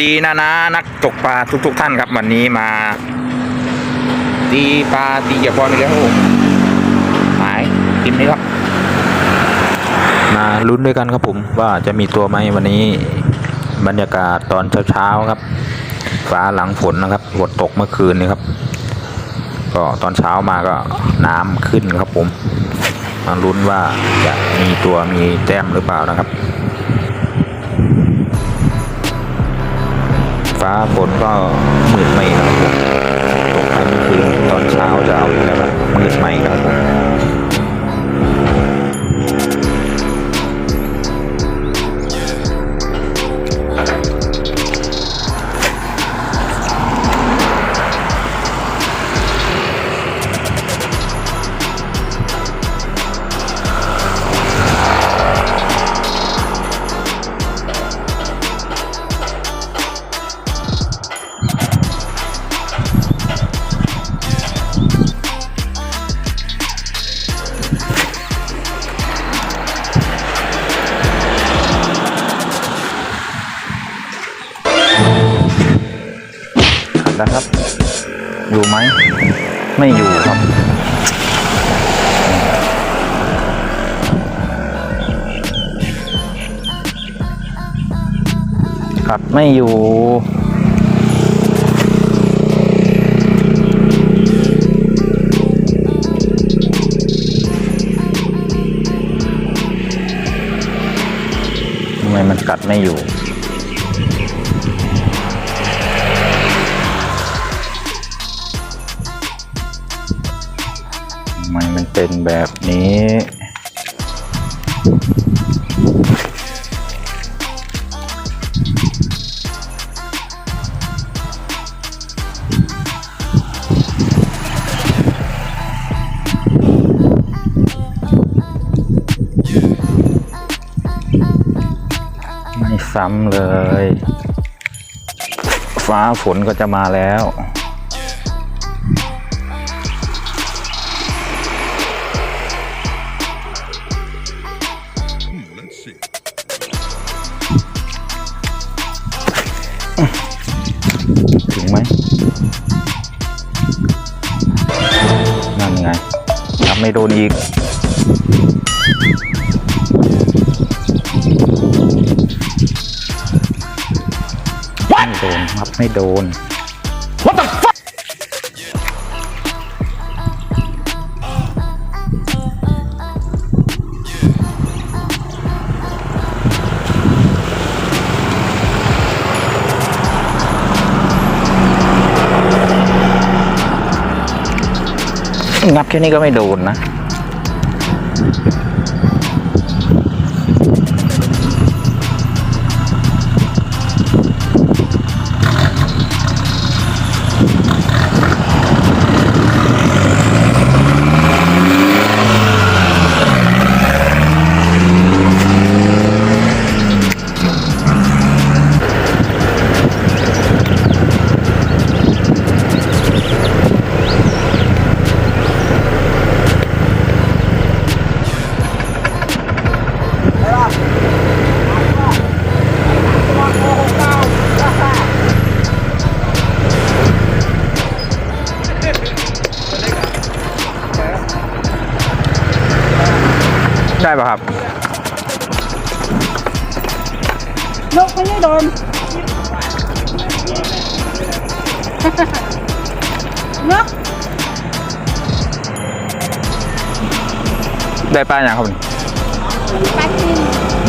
ดีนะนะนักตกปลาทุกๆท่านครับ วันนี้มาตีปลาตีเกี่ยวบอลอีกแล้วครับหมายทีมนี้ครับ มาลุ้นด้วยกันครับผมว่าจะมีตัวไหมวันนี้บรรยากาศตอนเช้าๆครับ ฟ้าหลังฝนนะครับฝนตกเมื่อคืนนี้ครับ ก็ตอนเช้ามาก็น้ำขึ้นครับผมมาลุ้นว่าจะมีตัวมีแต้มหรือเปล่านะครับ ฟ้าฝนก็มืดไม่ครับผมตกไปเมื่อคืนตอนเช้าจะเอาอีกแล้วครับมืดไม่ครับผม นะครับ อยู่ไหม ไม่อยู่ครับ กัดไม่อยู่ทำไมมันกัดไม่อยู่ เป็นแบบนี้ ไม่ซ้ำเลย ฟ้าฝนก็จะมาแล้ว โดนอีก ไม่โดนครับไม่โดน What the งับแค่นี้ก็ไม่โดนนะ ป่ะครับนกไม่ได้โดนนกได้ป้าอย่างครับนี่ ปลาจิน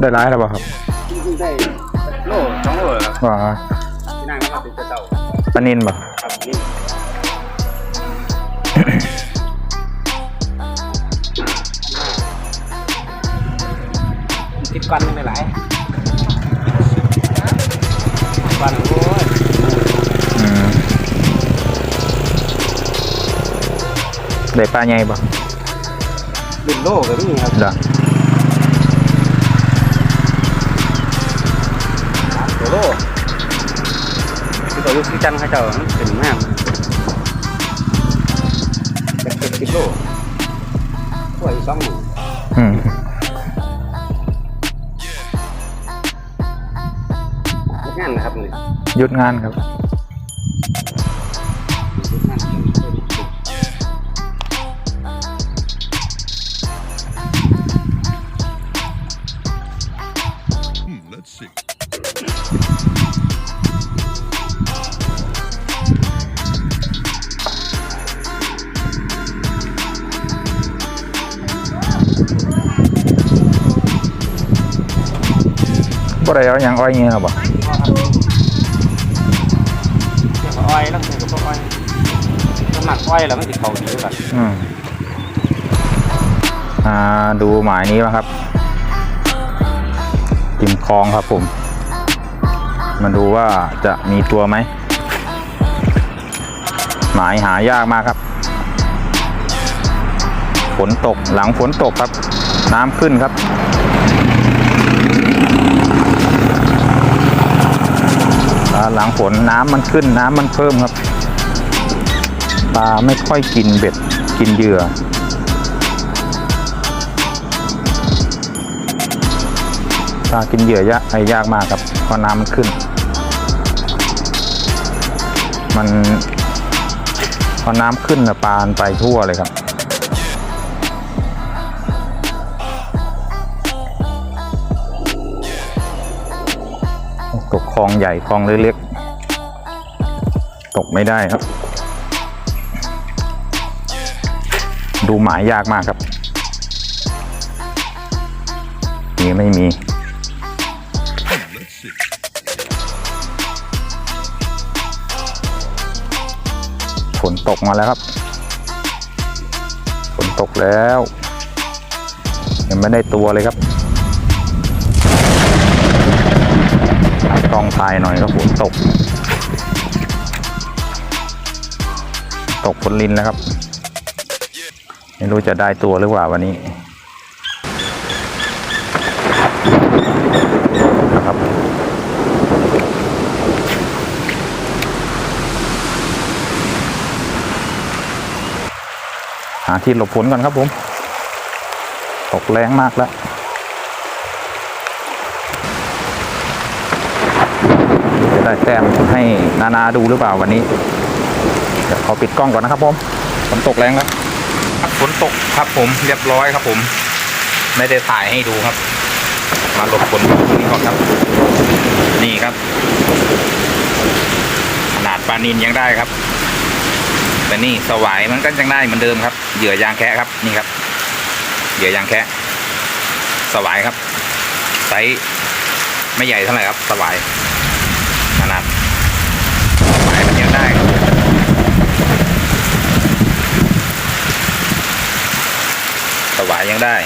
ได้ร้ายแล้วเปล่าครับได้โลสองโลเหรอครับว่าที่นั่งก็มาติดเต่าปลานินบ่ครับนี่สิบวันไม่หลายวันโอ้ยอืมได้ปลาใหญ่บ่เป็นโลก็มีครับ โลคือตัวยุคที่จันทร์เขาเจ้ามันเป็นมากเป็นเป็นสิบโลกล้วยสองหมื่นอืมงานนะครับนี่หยุดงานครับ บ่ได้เอาหยังอ้อยเงี้ยบ่เกี่ยวกับอ้อยแล้วเกี่ยวกับพวกอ้อยน้ำหนักอ้อยแล้วมันติดเขาดีด้วยกันอืมอ่าดูหมายนี้นะครับติมคลองครับผม มาดูว่าจะมีตัวไหม หมายหายากมากครับ ฝนตกหลังฝนตกครับ น้ำขึ้นครับ อ่า หลังฝนน้ำมันขึ้นน้ำมันเพิ่มครับปลาไม่ค่อยกินเบ็ดกินเหยื่อปลากินเหยื่อยากไอยากมากครับเพราะน้ำมันขึ้น มันพอน้ำขึ้นปลาไปทั่วเลยครับ ลองใหญ่คลองเล็กๆตกไม่ได้ครับ ดูหมายยากมากครับมีไม่มีฝนตกมาแล้วครับ ฝนตกแล้ว ยังไม่ได้ตัวเลยครับ องถ่ายหน่อยก็ฝนตก ตกฝนลินแล้วครับ ไม่รู้จะได้ตัวหรือเปล่าวันนี้นะครับหาที่หลบฝนก่อนครับผม ตกแรงมากแล้ว จะ ได้แต้มให้นานาดูหรือเปล่าวันนี้เดี๋ยวขอปิดกล้องก่อนนะครับผมฝนตกแรงแล้วครับฝนตกครับผมเรียบร้อยครับผม ไม่ได้ถ่ายให้ดูครับ มาหลบฝนตรงนี้ก่อนครับ นี่ครับ ขนาดปลานินยังได้ครับ แต่นี่สวายมันก็ยังได้เหมือนเดิมครับเหยื่อยางแคะครับนี่ครับเหยื่อยางแคะสวายครับไซส์ไม่ใหญ่เท่าไหร่ครับสวายขนาดสวายมันยังได้ครับส วายยังได้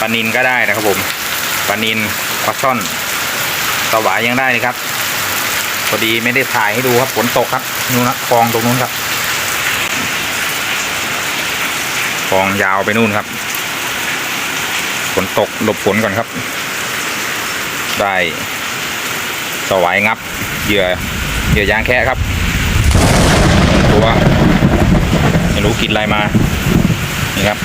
ปลานินก็ได้นะครับผมปลานินปลาช่อนสวายยังได้นี่ครับพอดีไม่ได้ถ่ายให้ดูครับฝนตกครับนู่นนะคลองตรงนู้นครับคลองยาวไปนู่นครับฝนตกหลบฝนก่อนครับ ได้สวายงับเหยื่อเหยื่อยางแค่ครับตัวไม่รู้กินอะไรมานี่ครับ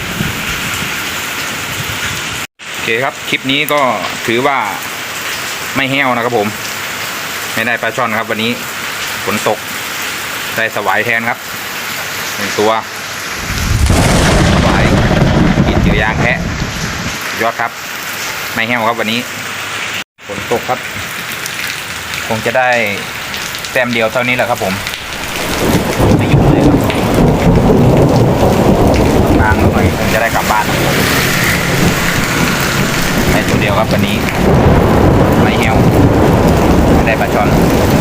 อเคครับ คลิปนี้ก็ถือว่าไม่แห้วนะครับผม ไม่ได้ปลาช่อนครับ วันนี้ฝนตก ได้สวายแทนครับหนึ่งตัวสบายกินเหยื่อยางแพะยอดครับ ไม่แห้วครับวันนี้ฝนตกครับ คงจะได้แต้มเดียวเท่านี้แหละครับผมไม่ยุ่งเลยครับทางหน่อยคงจะได้กลับบ้านครับผมในจุด เดียว ครับวันนี้ไม่แห้วไม่ได้ปลาช่อน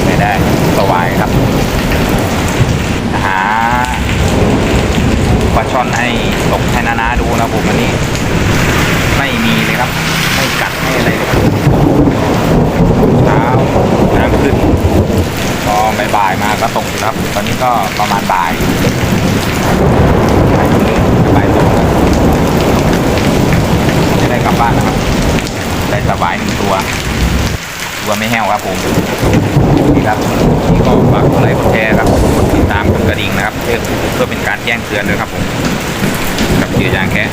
ไม่ได้สวายครับหาปลาช่อนให้ตกให้นาๆดูนะผมวันนี้ ไม่มีเลยครับ ไม่กัดไม่อะไรเลยครับเช้าน้ำขึ้นพอบ่ายมาก็ตกครับ ตอนนี้ก็ประมาณบ่ายบ่ายโมงบ่ายสองจะได้กลับบ้านนะครับ สบายหนึ่งตัว ตัวไม่แห้วครับผมนี่ครับนี่ก็ฝากกดไลค์กดแชร์ครับกดติดตามกดกระดิ่งนะครับเพื่อเพื่อเป็นการแจ้งเตือนด้วยครับผมกับเจือยางแค่